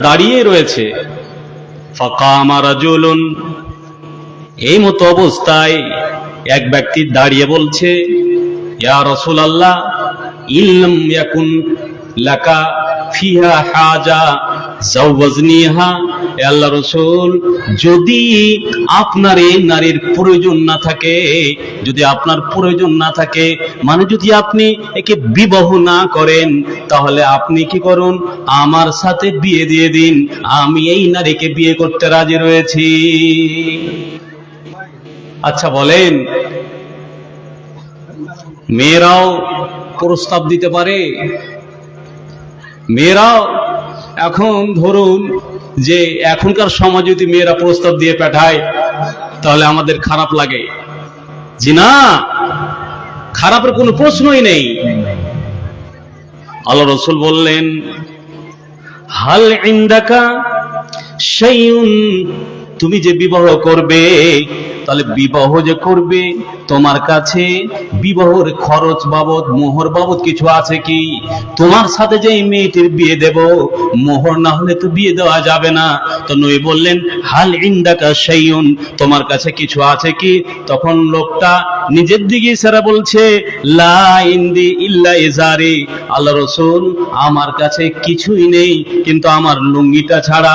দাঁড়িয়ে রয়েছে। এই মতো অবস্থায় এক ব্যক্তি দাঁড়িয়ে বলছে, ইয়া আল্লাহ ইল্লাম ইয়াকুন লাকা ফিহা হাজা জাওয়াজনিহা আল্লাহ রসুল, যদি আপনার এই নারীর প্রয়োজন না থাকে, যদি আপনার প্রয়োজন না থাকে মানে যদি আপনি একে বিবাহ না করেন, তাহলে আপনি কি করুন? আমার সাথে বিয়ে দিয়ে দিন, আমি এই নারীকে বিয়ে করতে রাজি রয়েছি। আচ্ছা বলেন, মেয়েরাও প্রস্তাব দিতে পারে? মেয়েরাও এখন ধরুন যে এখনকার সমাজ যদি মেয়েরা প্রস্তাব দিয়ে পাঠায়, তাহলে আমাদের খারাপ লাগে। জি না, খারাপের কোনো প্রশ্নই নেই। আল্লাহ রসুল বললেন, হাল ইন্দাকা শাইউন, তুমি যে বিবাহ করবে তাহলে বিবাহ যে করবে তোমার কাছে, বিবাহর খরচ বাবদ, মোহর বাবদ কিছু আছে কি? তোমার সাথে যে এই মেয়েটির বিয়ে দেব, মোহর না হলে তো বিয়ে দেওয়া যাবে না। তো নই বললেন, হাল ইন্দাকা শাইউন তোমার কাছে কিছু আছে কি? তখন লোকটা নিজের দিকে ইশারা বলছে, লা ইন্দি ইল্লা ইজারি আল্লাহ রসুল, আমার কাছে কিছুই নেই, কিন্তু আমার লুঙ্গিটা ছাড়া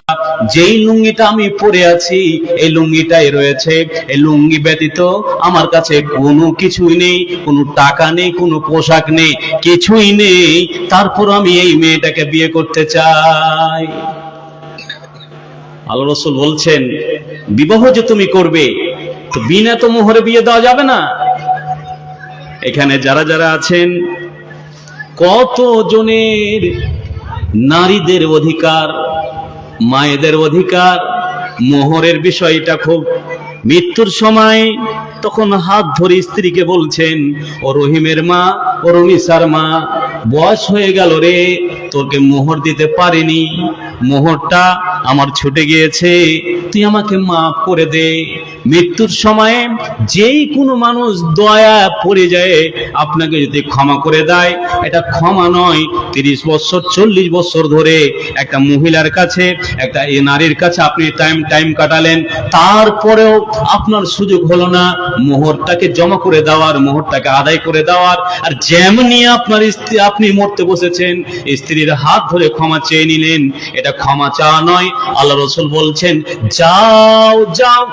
যেই লুঙ্গিটা আমি পরে আছি, এই লুঙ্গিটাই রয়েছে। এই লুঙ্গি ব্যতীত আমার কাছে কোনো কিছুই নেই, কোনো টাকা নেই, কোনো পোশাক নেই, কিছুই নেই। তারপর আমি এই মেয়েটাকে বিয়ে করতে চাই। আল্লাহ রসুল বলছেন, বিবাহ যে তুমি করবে, তো বিনা তো মোহরে বিয়ে দেওয়া যাবে না। এখানে যারা যারা আছেন কত জনের নারীদের অধিকার মায়েদের অধিকার, মোহরের বিষয়টা খুব। মৃত্যুর সময় তখন হাত ধরে স্ত্রীকে বলছেন, ও রহিমের মা, ও রমিসার মা বয়স হয়ে গেল রে, তোকে মোহর দিতে পারিনি। মোহরটা আমার ছুটে গিয়েছে, তুই আমাকে মাফ করে দে। মৃত্যুর সময়ে যেই কোনো মানুষ দয়া পড়ে যায়, আপনাকে যদি ক্ষমা করে দেয়, এটা ক্ষমা নয়। তিরিশ বছর, চল্লিশ বছর ধরে একটা মহিলার কাছে, একটা এ নারীর কাছে আপনি টাইম টাইম কাটালেন, তারপরেও আপনার সুযোগ হলো না মোহরটাকে জমা করে দেওয়ার, মোহরটাকে আদায় করে দেওয়ার। আর যেমনি আপনার স্ত্রী আপনি মরতে বসেছেন, স্ত্রীর হাত ধরে ক্ষমা চেয়ে নিলেন। এটা ক্ষমা চাওয়া নয়, আল্লাহ রসুল বলছেন, যাও যাও,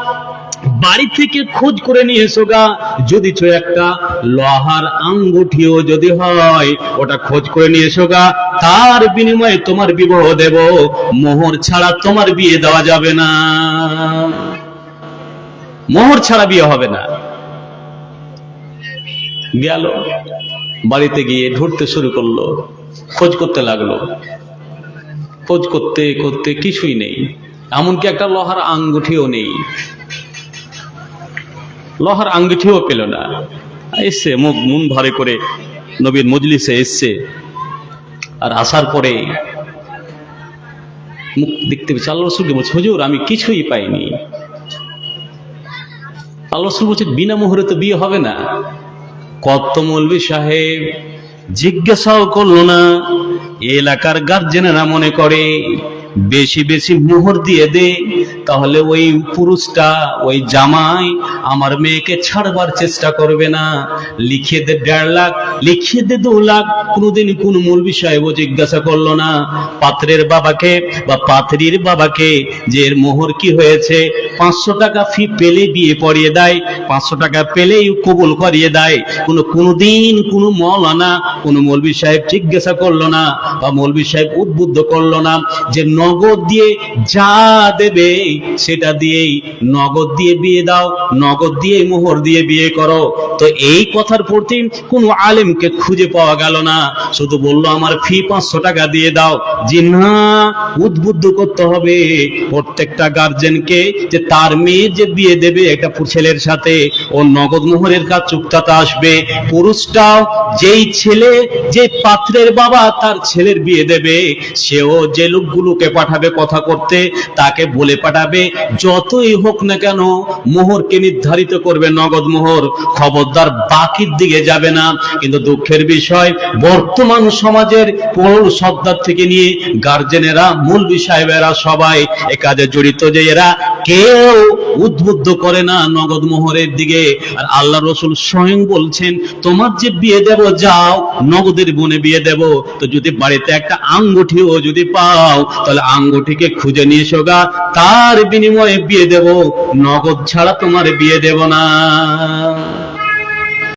বাড়ি থেকে খোঁজ করে নিয়ে এসো গা। যদি একটা লোহার আঙ্গুঠিও যদি হয়, ওটা খোঁজ করে নিয়ে এসো গা। তার বিনিময়ে তোমার বিবাহ দেব। মোহর ছাড়া তোমার বিয়ে দেওয়া যাবে না। মোহর ছাড়া বিয়ে হবে না। গেল। বাড়িতে গিয়ে ঢুরতে শুরু করল। খোঁজ করতে লাগল। খোঁজ করতে করতে কিছুই নেই। এমনকি একটা লোহার আঙ্গুঠিও নেই। লোহার আঙ্গুঠিও পেল না। এসছে মুখ, মন ভারে করে নবীর মজলিসে এসছে। আর আসার পরে মুখ দেখতে পেয়েছে, আল্লাহ রসুলকে বলছে, হুজুর, আমি কিছুই পাইনি। আল্লাহ রসুল বলছে, বিনা মোহরে তো বিয়ে হবে না। কত মৌলবি সাহেব? জিজ্ঞাসাও করল না। এলাকার গার্জেনেরা মনে করে, বেশি বেশি মোহর দিয়ে দে, তাহলে ওই পুরুষটা, ওই জামাই আমার মেয়েকে ছাড়বার চেষ্টা করবে না। লিখিয়ে দে দেড় লাখ লিখিয়ে দে দু লাখ। কোনোদিন কোন মূল বিষয়ও জিজ্ঞাসা করল না। পাত্রের বাবাকে বা পাত্রীর বাবাকে যে এর মোহর কি হয়েছে পাঁচশো টাকা ফি পেলে বিয়ে পড়িয়ে দেয়, পাঁচশো টাকা পেলেই কবুল করিয়ে দেয়। কোনো কোনোদিন কোনো মৌলানা, কোনো মৌলবী সাহেব জিজ্ঞাসা করল না বা মৌলবী সাহেব উদ্বুদ্ধ করল না যে নগদ দিয়ে যা দেবে সেটা দিয়েই নগদ দিয়ে বিয়ে দাও, নগদ দিয়ে মোহর দিয়ে বিয়ে করো। তো এই কথার প্রতি কোনো আলেমকে খুঁজে পাওয়া গেল না। শুধু বলল, আমার ফি পাঁচশো টাকা দিয়ে দাও। জি না, উদ্বুদ্ধ করতে হবে। প্রত্যেকটা গার্জেনকে যে তার মেয়ে যে বিয়ে দেবে একটা ছেলের সাথে, ও নগদ মোহরের কাজ চুক্তাতে আসবে। পুরুষটাও যেই ছেলে, যে পাত্রের বাবা তার ছেলের বিয়ে দেবে, সেও যে লোকগুলোকে পাঠাবে কথা করতে, তাকে বলে পাঠাবে, যতই হোক না কেন, মোহরকে নির্ধারিত করবে নগদ মোহর। খবরদার বাকির দিকে যাবে না। কিন্তু দুঃখের বিষয়, বর্তমান সমাজের পৌর সর্দার থেকে নিয়ে গার্জেনেরা মূল সাহেবেরা সবাই এ কাজে জড়িত যে এরা কেউ উদ্বুদ্ধ করে না নগদ মোহরের দিকে। আর আল্লাহ রসুল স্বয়ং বলছেন, তোমার যে বিয়ে দেব, যাও, নগদের বনে বিয়ে দেব। তো যদি বাড়িতে একটা আঙ্গুঠিও যদি পাও, তাহলে আঙ্গুঠিকে খুঁজে নিয়ে সোগা তার বিনিময়ে বিয়ে দেব। নগদ ছাড়া তোমার বিয়ে দেব না।